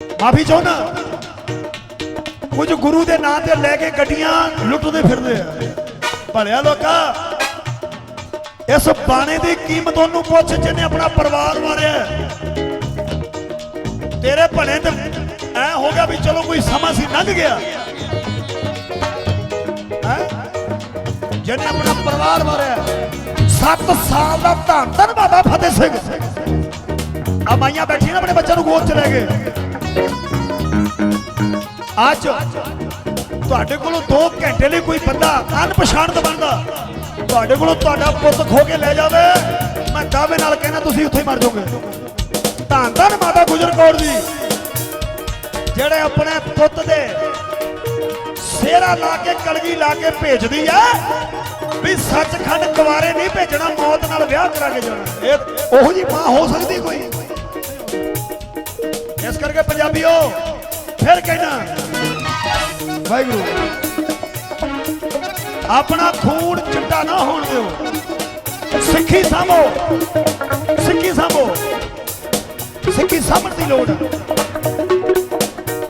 ਮਾਫੀ ਚਾਹੁੰਦਾ। ਕੁਝ ਗੁਰੂ ਦੇ ਨਾਂ ਤੇ ਲੈ ਕੇ ਗੱਡੀਆਂ ਲੁੱਟਦੇ ਫਿਰਦੇ ਆ। ਭਲਿਆ ਲੋਕਾ, ਇਸ ਬਾਣੇ ਦੀ ਕੀਮਤ ਉਹਨੂੰ ਪੁੱਛ ਜਿਹਨੇ ਆਪਣਾ ਪਰਿਵਾਰ ਮਾਰਿਆ। ਤੇਰੇ ਭਲੇ ਤੇ ਐ ਹੋ ਗਿਆ ਵੀ ਚਲੋ ਕੋਈ ਸਮਾਂ ਸੀ, ਲੰਘ ਗਿਆ। ਜਿਹਨੇ ਆਪਣਾ ਪਰਿਵਾਰ ਮਾਰਿਆ। 7 ਸਾਲ ਦਾ ਧੰਨ ਧੰਨ ਬਾਬਾ ਫਤਿਹ ਸਿੰਘ। ਆ ਮਾਈਆਂ ਬੈਠੀਆਂ ਨਾ ਆਪਣੇ ਬੱਚਿਆਂ ਨੂੰ ਗੋਦ ਚ ਲੈ ਗਏ ਅੱਜ ਤੁਹਾਡੇ ਕੋਲੋਂ 2 ਘੰਟੇ ਲਈ ਕੋਈ ਬੰਦਾ ਅਣਪਛਾਣਤ ਬਣਦਾ। ਤੁਹਾਡੇ ਕੋਲੋਂ ਤੁਹਾਡਾ ਪੁੱਤ ਖੋ ਕੇ ਲੈ ਜਾਵੇ, ਮੈਂ ਦਾਅਵੇ ਨਾਲ ਕਹਿੰਦਾ ਤੁਸੀਂ ਉੱਥੇ ਹੀ ਮਰ ਜਾਓਗੇ। ਧੰਨ ਧੰਨ ਮਾਤਾ ਗੁਜਰ ਕੌਰ ਜੀ, ਜਿਹੜੇ ਆਪਣੇ ਪੁੱਤ ਦੇ ਸੇਰਾ ਲਾ ਕੇ, ਕਲਗੀ ਲਾ ਕੇ ਭੇਜਦੀ ਆ, ਵੀ ਸੱਚਖੰਡ ਕੁਵਾਰੇ ਨਹੀਂ ਭੇਜਣਾ, ਮੌਤ ਨਾਲ ਵਿਆਹ ਕਰਾ ਕੇ ਜਾਣਾ। ਇਹ ਉਹੋ ਜੀ ਮਾਂ ਹੋ ਸਕਦੀ ਕੋਈ? ਇਸ ਕਰਕੇ ਪੰਜਾਬੀਓ ਫਿਰ ਕਹਿਣਾ ਵਾਹਿਗੁਰੂ, ਆਪਣਾ ਖੂਨ ਚਿੱਟਾ ਨਾ ਹੋਣ ਦਿਓ। ਸਿੱਖੀ ਸਾਂਭੋ ਸਿੱਖੀ ਸਾਂਭੋ, ਸਿੱਖੀ ਸਾਂਭਣ ਦੀ ਲੋੜ